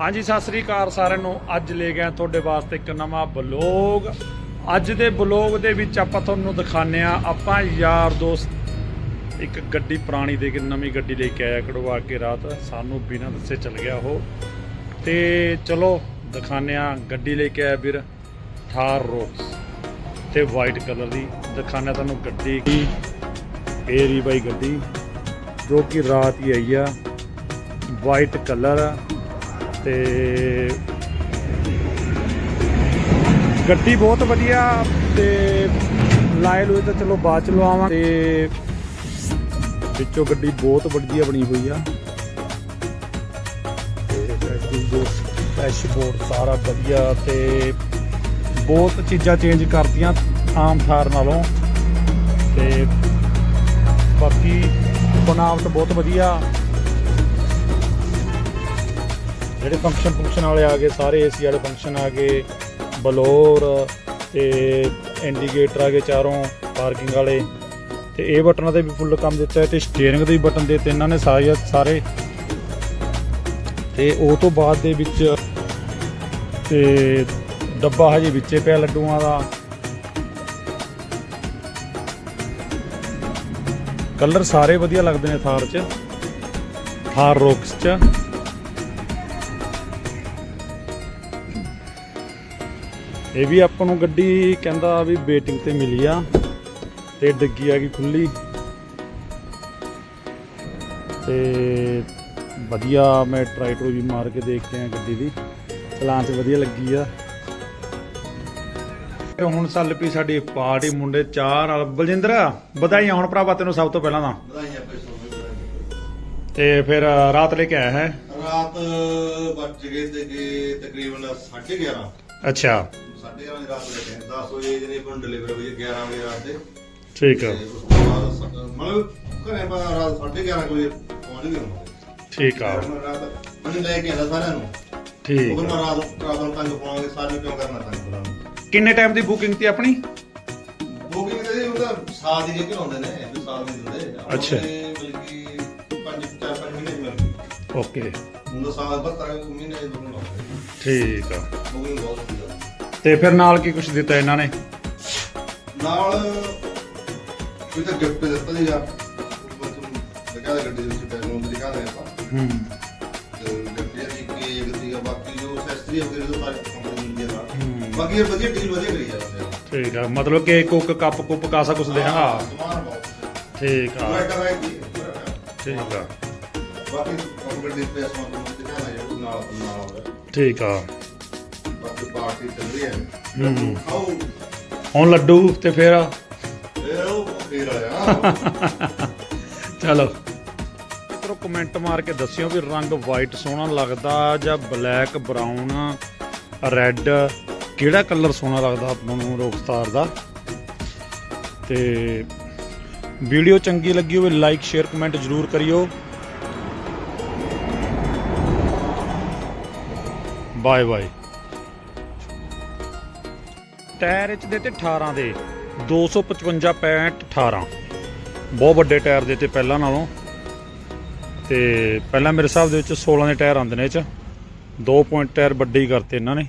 ਹਾਂਜੀ, ਸਤਿ ਸ੍ਰੀ ਅਕਾਲ ਸਾਰਿਆਂ ਨੂੰ। ਅੱਜ ਲੈ ਗਿਆ ਤੁਹਾਡੇ ਵਾਸਤੇ ਇੱਕ ਨਵਾਂ ਬਲੌਗ। ਅੱਜ ਦੇ ਬਲੌਗ ਦੇ ਵਿੱਚ ਆਪਾਂ ਤੁਹਾਨੂੰ ਦਿਖਾਣੇ ਆ ਆਪਾਂ ਯਾਰ ਦੋਸਤ ਇੱਕ ਗੱਡੀ ਪੁਰਾਣੀ ਦੇ ਕੇ, ਨਵੀਂ ਗੱਡੀ ਲੈ ਕੇ ਆਇਆ ਕਢਵਾ ਕੇ ਰਾਤ। ਸਾਨੂੰ ਬਿਨਾਂ ਦੱਸੇ ਚੱਲ ਗਿਆ ਉਹ। ਤੇ ਚਲੋ ਦਿਖਾਣੇ ਆ ਗੱਡੀ ਲੈ ਕੇ ਆਇਆ ਵੀਰ ਥਾਰ ਰੋਕਸ। ਤੇ ਵਾਈਟ ਕਲਰ ਦੀ ਦਿਖਾਣਾ ਤੁਹਾਨੂੰ ਗੱਡੀ ਕੀ ਇਹ ਬਾਈ ਗੱਡੀ, ਜੋ ਕਿ ਰਾਤ ਹੀ ਆਈ ਆ। ਵਾਈਟ ਕਲਰ ਤੇ ਗੱਡੀ ਬਹੁਤ ਵਧੀਆ ਤੇ ਲਾਇਲ ਹੋਏ ਤਾਂ ਚਲੋ ਬਾਅਦ ਚ ਲਵਾਵਾਂ ਤੇ ਵਿੱਚੋਂ ਗੱਡੀ ਬਹੁਤ ਵਧੀਆ ਬਣੀ ਹੋਈ ਆ। ਤੇ ਗੱਡੀ ਦੇ ਡੈਸ਼ਬੋਰਡ ਸਾਰਾ ਵਧੀਆ ਤੇ ਬਹੁਤ ਚੀਜ਼ਾਂ ਚੇਂਜ ਕਰਤੀਆਂ ਆਮ ਥਾਰ ਨਾਲੋਂ। ਤੇ ਬਾਕੀ ਬਣਾਵਟ ਬਹੁਤ ਵਧੀਆ। ਜਿਹੜੇ ਫੰਕਸ਼ਨ ਫੰਕਸ਼ਨ ਵਾਲੇ ਆ ਗਏ, ਸਾਰੇ ਏਸੀ ਵਾਲੇ ਫੰਕਸ਼ਨ ਆ ਗਏ, ਬਲੋਰ ਤੇ ਇੰਡੀਕੇਟਰ ਆ ਗਏ ਚਾਰੋਂ ਪਾਰਕਿੰਗ ਵਾਲੇ। ਤੇ ਇਹ ਬਟਨਾਂ ਤੇ ਵੀ ਫੁੱਲ ਕੰਮ ਦਿੱਤਾ ਹੈ ਤੇ ਸਟੀਅਰਿੰਗ ਦੇ ਵੀ ਬਟਨ ਦਿੱਤੇ, ਇਹਨਾਂ ਨੇ ਸਾਰੇ ਸਾਰੇ। ਤੇ ਉਹ ਤੋਂ ਬਾਅਦ ਦੇ ਵਿੱਚ ਤੇ ਡੱਬਾ ਹਜੇ ਵਿੱਚੇ ਪਿਆ ਲੱਡੂਆਂ ਦਾ। ਕਲਰ ਸਾਰੇ ਵਧੀਆ ਲੱਗਦੇ ਨੇ ਥਾਰ 'ਚ, ਥਾਰ ਰੋਕਸ 'ਚ। ਇਹ ਵੀ ਆਪਾਂ ਨੂੰ ਗੱਡੀ ਕਹਿੰਦਾ ਵੀ ਵੇਟਿੰਗ ਤੇ ਮਿਲੀ ਆ ਤੇ ਡੱਗੀ ਆ ਗਈ ਖੁੱਲੀ ਤੇ ਵਧੀਆ ਮੈਂ ਟਰਾਈ ਟਰੂ ਵੀ ਮਾਰ ਕੇ ਦੇਖ ਕੇ ਆ ਗੱਡੀ ਦੀ। ਚਲਾਨ 'ਚ ਵਧੀਆ ਲੱਗੀ ਆ। ਤੇ ਹੁਣ ਚੱਲ ਪਈ ਸਾਡੀ ਪਾਰਟੀ ਮੁੰਡੇ ਚਾਹ ਨਾਲ ਬਲਜਿੰਦਰ ਵਧਾਈਆਂ ਹੁਣ ਭਰਾਵਾ ਤੈਨੂੰ ਸਭ ਤੋਂ ਪਹਿਲਾਂ ਤਾਂ। ਵਧਾਈਆਂ। ਤੇ ਫਿਰ ਰਾਤ ਲੈ ਕੇ ਆਇਆ ਹੈ। ਰਾਤ ਵੱਜ ਗਏ ਤੇ ਤਕਰੀਬਨ 11:30 ਅੱਛਾ। 11:30 ਦੀ ਰਾਤ ਲੈ ਕੇ 10 ਵਜੇ ਜਿਹਨੇ ਕੋਲ ਡਿਲੀਵਰ ਹੋਈ ਹੈ 11 ਵਜੇ ਰਾਤ ਦੇ। ਠੀਕ ਆ। ਤੇ ਉਸ ਤੋਂ ਬਾਅਦ ਸ- ਮਤਲਬ ਘਰੇ ਬਾ ਰਾਤ 11:30 ਵਜੇ ਪਹੁੰਚ ਗਏ ਹਾਂ ਠੀਕ ਆ। ਮੈਂ ਰਾਤ ਮੈਨੂੰ ਲੈ ਕੇ ਆਂਦਾ ਸਾਰਿਆਂ ਨੂੰ। ਉਹ ਠੀਕ ਫਿਰ ਮੈਂ ਆ। ਰਾਤ ਰਾਤ ਨੂੰ ਤੰਗ ਪਾਵਾਂਗੇ ਸਾਰੇ ਕਿਉਂ ਕਰਨਾ ਤੰਗ ਕਰਾਂਗੇ ਕਿੰਨੇ ਟਾਈਮ ਦੀ ਬੁਕਿੰਗ ਤੀ ਆਪਣੀ? ਬੁਕਿੰਗ ਤੇ ਜੀ ਉਹਦਾ ਸਾਲ ਦੀ ਜੇ ਲਾਉਂਦੇ ਨੇ ਵੀ ਸਾਲ ਦੀ ਦਿੰਦੇ ਆਪਾਂ ਅੱਛਾ। ਨੇ ਬਲਕਿ 5 4 5 ਮਹੀਨੇ ਦੀ ਮਿਲਦੀ। ਓਕੇ ਹੁੰਦਾ ਸਾਲ 72 ਮਹੀਨੇ ਦੀ ਲਾਉਂਦੇ ਠੀਕ ਆ। ਬੁਕਿੰਗ ਬਹੁਤ ਵਧੀਆ ਤੇ ਫਿਰ ਨਾਲ ਕੀ ਕੁਝ ਦਿੱਤਾ ਇਹਨਾਂ ਨੇ? ਨਾਲ ਕੋਈ ਤਾਂ ਗਿਫਟ ਦਿੱਤਾ ਸੀਗਾ। ਲਗਾ ਗੱਡੀ ਦੇ ਵਿੱਚ ਪੈਸੇ ਨੂੰ ਦਿਖਾ ਦੇ ਆਪਾਂ। ਹੂੰ। ਤੇ ਗੱਡੀ ਦੀ ਕੇਕ ਸੀਗਾ ਬਾਕੀ ਜੋ ਐਕਸੈਸਰੀ ਹੋ ਗਈ ਉਹ ਸਾਰੇ ਕੰਪਨੀ ਦੀ ਨਾਲ ਹੂੰ। ਬਾਕੀ ਇਹ ਵਧੀਆ ਡੀਲ ਵਧੀਆ ਕਰੀ ਜਾਂਦੇ ਆ। ਠੀਕ ਆ ਮਤਲਬ ਕਿ ਕੁੱਕ ਕੱਪ ਕੁੱਪ ਕਾਸਾ ਕੁਝ ਦੇਣਾ ਸਮਾਨ ਬਹੁਤ ਠੀਕ ਆ। ਠੀਕ ਆ। ਬਾਕੀ ਕੰਪਨੀ ਦੇ ਪੈਸੇ ਨੂੰ ਦਿਖਾ ਨਾਲ ਨਾਲ। ਠੀਕ ਆ। ਪਾਰਟੀ ਚੱਲ ਰਹੀ ਹੈ ਹੂੰ। ਖਾਓ। ਹੁਣ ਲੱਡੂ ਤੇ ਫਿਰ? ਇਹ ਉਹ ਫੇਰ ਆਇਆ ਚਲੋ। ਮਿੱਤਰੋ ਕਮੈਂਟ ਮਾਰ ਕੇ ਦੱਸਿਓ ਵੀ ਰੰਗ ਵਾਈਟ ਸੋਹਣਾ ਲੱਗਦਾ ਜਾਂ ਬਲੈਕ ਬਰਾਊਨ ਰੈੱਡ ਕਿਹੜਾ ਕਲਰ ਸੋਹਣਾ ਲੱਗਦਾ ਆਪਾਂ ਨੂੰ ਰੋਕਸਟਾਰ ਦਾ? ਤੇ ਵੀਡੀਓ ਚੰਗੀ ਲੱਗੀ ਹੋਵੇ ਲਾਈਕ ਸ਼ੇਅਰ ਕਮੈਂਟ ਜ਼ਰੂਰ ਕਰਿਓ। ਬਾਏ ਬਾਏ ਟਾਇਰ ਇਹ 'ਚ ਦੇ ਤੇ 18 ਦੇ 255 65 18 ਬਹੁਤ ਵੱਡੇ ਟਾਇਰ ਦੇ ਤੇ ਪਹਿਲਾਂ ਨਾਲੋਂ। ਤੇ ਪਹਿਲਾਂ ਮੇਰੇ ਹਿਸਾਬ ਦੇ ਵਿੱਚ 16 ਦੇ ਟਾਇਰ ਆਉਂਦੇ ਨੇ ਇਹ ਚ 2 ਪੁਆਇੰਟ ਟਾਇਰ ਵੱਡੇ ਹੀ ਕਰਤੇ ਇਹਨਾਂ ਨੇ।